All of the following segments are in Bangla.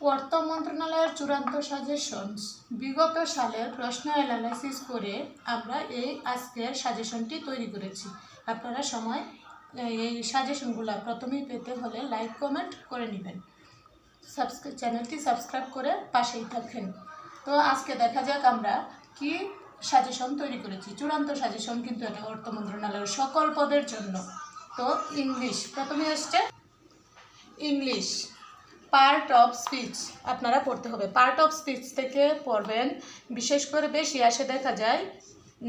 অর্থ মন্ত্রণালয়ের চূড়ান্ত সাজেশনস। বিগত সালের প্রশ্ন অ্যানালাইসিস করে আমরা এই আজকের সাজেশনটি তৈরি করেছি। আপনারা সময়, এই সাজেশনগুলো প্রথমেই পেতে হলে লাইক, কমেন্ট করে নেবেন। সাবস্ক্রাইব চ্যানেলটি সাবস্ক্রাইব করে পাশেই থাকেন তো আজকে দেখা যাক আমরা কি সাজেশন তৈরি করেছি। চূড়ান্ত সাজেশন কিন্তু এটা অর্থ মন্ত্রণালয়ের সকল পদের জন্য। তো ইংলিশ, প্রথমে আসছে ইংলিশ। পার্ট অফ স্পিচ আপনারা পড়তে হবে। পার্ট অফ স্পিচ থেকে পড়বেন, বিশেষ করে বেশি আসে দেখা যায়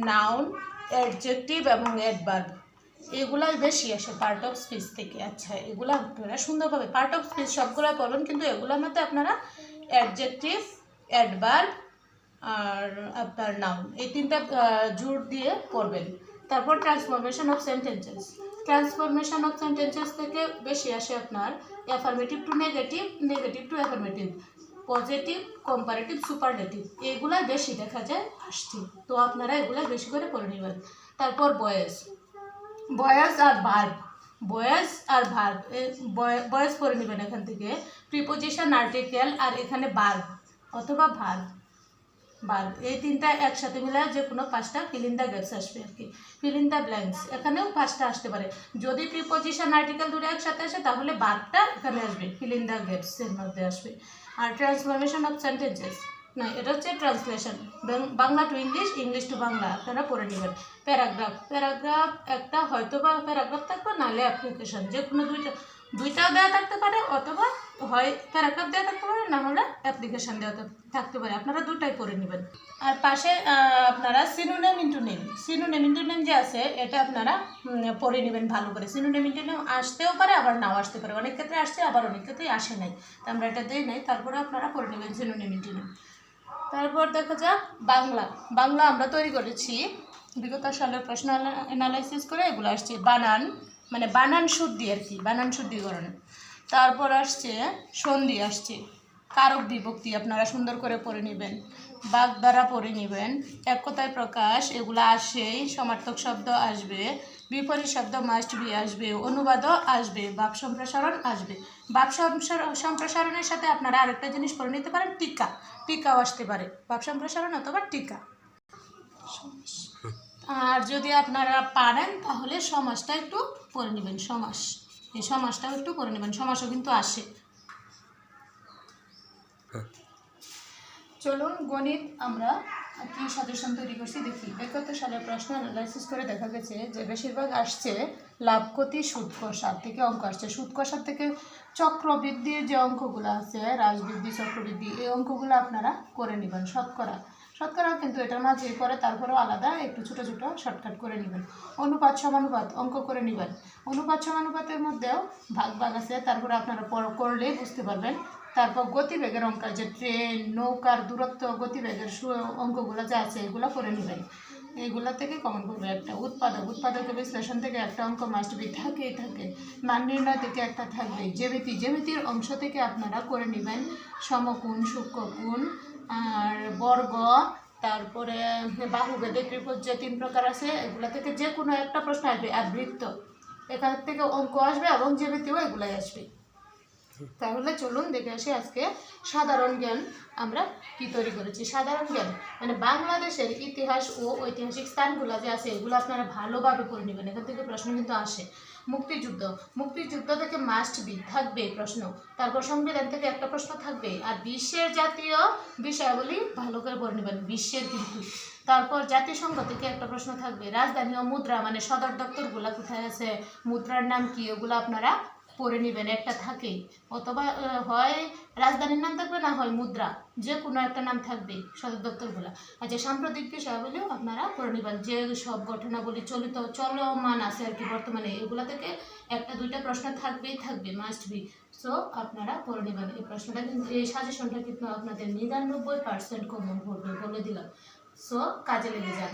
নাউন অ্যাডজেক্টিভ এবং অ্যাডভার্ব এগুলাই বেশি আসে পার্ট অফ স্পিচ থেকে। আচ্ছা এগুলো আপনারা সুন্দরভাবে পার্ট অফ স্পিচ সবগুলো পড়বেন কিন্তু এগুলোর মধ্যে আপনারা অ্যাডজেক্টিভ অ্যাডভার্ব আর আপনার নাউন এই তিনটা জোর দিয়ে পড়বেন। তারপর transformation of sentences transformation of sentences থেকে বেশি আসে আপনার affirmative to negative negative to affirmative positive comparative superlative এগুলা বেশি দেখা যায় আসছে তো আপনারা এগুলা বেশি করে পড়ে নেবেন। তারপর বয়েস। বয়েস আর ভার্ব বয়েস আর ভার্ব বয়েস পড়ে নেবেন এখান থেকে। প্রিপোজিশন আর্টিকেল আর এখানে ভার্ব অথবা ভার্ব বাল্ব এই তিনটা একসাথে মিলে যে কোনো পাঁচটা ফিল দ্য গ্যাপস আসবে আর কি। ফিল দ্য ব্ল্যাঙ্কস, এখানেও পাঁচটা আসতে পারে। যদি প্রিপোজিশন আর্টিকেল দুটো একসাথে আসে, তাহলে বারটা এখানে আসবে ফিল দ্য গ্যাপসের মধ্যে আসবে। আর ট্রান্সফরমেশন অফ সেন্টেন্সেস না এটা হচ্ছে translation Bangla to English English to Bangla, আপনারা পড়ে নেবেন। প্যারাগ্রাফ প্যারাগ্রাফ একটা হয়তো বা প্যারাগ্রাফ থাকবে নাহলে অ্যাপ্লিকেশন যে কোনো দুইটা, দুইটাও দেওয়া থাকতে পারে, অথবা হয় প্যারাগ্রাফ দেওয়া থাকতে পারে, না হলে অ্যাপ্লিকেশন দেওয়া থাকতে পারে। আপনারা দুটাই পড়ে নেবেন। আর পাশে আপনারা সিনোনেম ইন্টুনেম সিনোনেম ইন্টুনেম যে আছে, এটা আপনারা পড়ে নেবেন ভালো করে। সিনোনেম ইন্টুনেম আসতেও পারে, আবার নাও আসতে পারে। অনেক ক্ষেত্রে আসছে, আবার অনেক ক্ষেত্রেই আসে নাই। তো আমরা এটা দিই নাই, তারপরে আপনারা পড়ে নেবেন সিনোনেম ইন্টুনেম তারপর দেখা যাক, বাংলা। বাংলা আমরা তৈরি করেছি, বিগত সালের প্রশ্ন অ্যানালাইসিস করে এগুলো আসছে, বানান। মানে বানান শুদ্ধি আর কি, বানান শুদ্ধিকরণ। তারপর আসছে সন্ধি আসছে। কারক বিভক্তি আপনারা সুন্দর করে পড়ে নেবেন। বাগ দ্বারা পড়ে নেবেন। এক কথায় প্রকাশ এগুলো আসেই সমার্থক শব্দ আসবে বিপরীত শব্দ মাস্ট বি আসবে অনুবাদও আসবে বাপ সম্প্রসারণ আসবে। বাপ সম্প্রসারণের সাথে আপনারা আরেকটা জিনিস পড়ে নিতে পারেন টিকা। টিকাও আসতে পারে বাপ সম্প্রসারণ অথবা টিকা। আর যদি আপনারা পারেন তাহলে সমাজটা একটু পড়ে নেবেন সমাস। এই সমাজটাও একটু করে নেবেন সমাসও কিন্তু আসে। চলুন গণিত আমরা কি সাজেশন তৈরি করছি দেখি। বিগত সালের প্রশ্ন অ্যানালাইসিস করে দেখা গেছে যে বেশিরভাগ আসছে লাভ ক্ষতি সুদ কষার থেকে অঙ্ক আসছে। সুদ কষার থেকে চক্রবৃদ্ধির যে অঙ্কগুলো আছে রাজবৃদ্ধি চক্রবৃদ্ধি এই অঙ্কগুলো আপনারা করে নেবেন শতকরা। শতকরা কিন্তু এটার মাঝে করে তারপরেও আলাদা, একটু ছোটো ছোটো শর্টকাট করে নেবেন। অনুপাত সমানুপাত অঙ্ক করে নেবেন। অনুপাত সমানুপাতের মধ্যেও ভাগ ভাগ আছে, তারপরে আপনারা করলেই বুঝতে পারবেন। তারপর গতিবেগের অঙ্ক যে ট্রেন, নৌকার দূরত্ব, গতিবেগের সু- অঙ্কগুলো যা আছে, এগুলো করে নেবেন। এগুলো থেকে কমন করবে একটা উৎপাদক। উৎপাদকের বিশ্লেষণ থেকে একটা অঙ্ক মাস্ট বি থাকেই থাকে। মান নির্ণয় থেকে একটা থাকবে জ্যামিতি, জ্যামিতির অংশ থেকে আপনারা করে নেবেন সমকোণ, সূক্ষ্মকোণ আর বর্গ, তারপরে বাহুবেদে যে তিন প্রকার আছে, এগুলো থেকে যে কোনো একটা প্রশ্ন আসবে আর বৃত্ত এখান থেকে অঙ্ক আসবে এবং জ্যামিতিও এগুলাই আসবে। তাহলে চলুন দেখে আসি আজকে সাধারণ জ্ঞান আমরা কি তৈরি করেছি। সাধারণ জ্ঞান মানে বাংলাদেশের ইতিহাস ও ঐতিহাসিক স্থানগুলো যে আছে, এগুলো আপনারা ভালোভাবে করে নেবেন। এখান থেকে প্রশ্ন কিন্তু আসে। মুক্তিযুদ্ধ। মুক্তিযুদ্ধ থেকে মাস্ট বি থাকবে প্রশ্ন। তারপর সংবিধান থেকে একটা প্রশ্ন থাকবে, আর বিশ্বের জাতীয় বিষয়াবলী ভালো করে পড়ে নেবেন, বিশ্বের কিন্তু। তারপর জাতিসংঘ থেকে একটা প্রশ্ন থাকবে, রাজধানী ও মুদ্রা মানে সদর দপ্তরগুলো কোথায় আছে, মুদ্রার নাম কি, ওগুলো আপনারা পড়ে নেবেন, একটা থাকেই। অথবা হয় রাজধানীর নাম থাকবে, না হয় মুদ্রা যে কোনো একটা নাম থাকবে সদর দপ্তরগুলো। আচ্ছা সাম্প্রতিক বিষয়াবলীও নেবেন। যে সব ঘটনাবলী চলিত চলমান আছে আর কি বর্তমানে। এগুলো থেকে একটা, দুইটা প্রশ্ন থাকবেই, থাকবে মাস্ট বি সো আপনারা পড়ে নেবেন। এই প্রশ্নটা কিন্তু, এই সাজেশনটা কিন্তু আপনাদের নিরানব্বই পার্সেন্ট কমন পড়বে বলে দিলাম। সো কাজে লেগে যান